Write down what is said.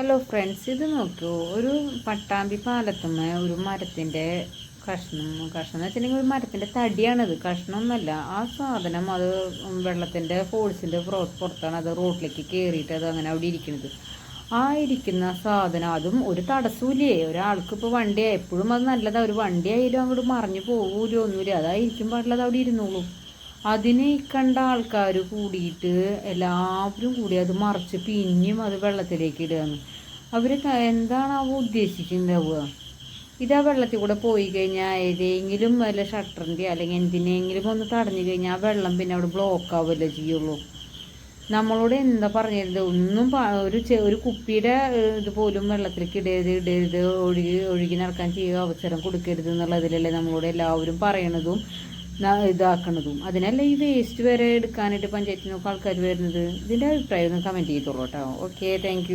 Hello friends ഇത് നോക്കൂ. ഒരു പട്ടാമ്പി പാലത്തുമ്മ ഒരു മരത്തിന്റെ കഷ്ണം. കഷ്ണം എന്ന് വെച്ചിട്ടുണ്ടെങ്കിൽ ഒരു മരത്തിന്റെ തടിയാണത്. കഷ്ണമൊന്നുമല്ല. ആ സാധനം അത് വെള്ളത്തിന്റെ ഫോഴ്സിന്റെ പുറത്താണ് അത് റോട്ടിലേക്ക് കയറിയിട്ട് അത് അങ്ങനെ അവിടെ ഇരിക്കുന്നത്. ആ ഇരിക്കുന്ന സാധനം അതും ഒരു തടസ്സമില്ലേ ഒരാൾക്ക് ഇപ്പോൾ വണ്ടി എപ്പോഴും അത് നല്ലതാണ് ഒരു വണ്ടിയായാലും അങ്ങോട്ട് മറിഞ്ഞു പോകൂലോ ഒന്നുമില്ല. അതായിരിക്കും പാടില്ല അവിടെ ഇരുന്നോളൂ. അതിനെ കണ്ട ആൾക്കാർ കൂടിയിട്ട് എല്ലാവരും കൂടി അത് മറിച്ച് പിന്നെയും അത് വെള്ളത്തിലേക്ക് ഇടുകയാണ്. അവർ എന്താണ് അവ ഉദ്ദേശിച്ചിട്ടുണ്ടാവുക? ഇത് ആ വെള്ളത്തിൽ കൂടെ പോയി കഴിഞ്ഞാൽ ഏതെങ്കിലും വല്ല ഷട്ടറിന്റെ അല്ലെങ്കിൽ എന്തിനെങ്കിലും ഒന്ന് തടഞ്ഞു കഴിഞ്ഞാൽ ആ വെള്ളം പിന്നെ അവിടെ ബ്ലോക്ക് ആവുമല്ലോ ചെയ്യുള്ളൂ. നമ്മളോട് എന്താ പറഞ്ഞിരുന്നത് ഒന്നും ഒരു ഒരു കുപ്പിയുടെ ഇതുപോലും വെള്ളത്തിലേക്ക് ഇടരുത് ഇടരുത് ഒഴുകി ഒഴുകി നടക്കാൻ ചെയ്യുക അവസരം കൊടുക്കരുത് എന്നുള്ളതിലല്ലേ നമ്മളോട് എല്ലാവരും പറയണതും. ഇതാക്കണതും. അതിനല്ല ഈ വേസ്റ്റ് വരെ എടുക്കാനായിട്ട് പഞ്ചായത്തിനൊക്കെ ആൾക്കാർ വരുന്നത്? ഇതിന്റെ അഭിപ്രായം ഒന്ന് കമന്റ് ചെയ്തോളൂ കേട്ടോ ഓക്കെ താങ്ക്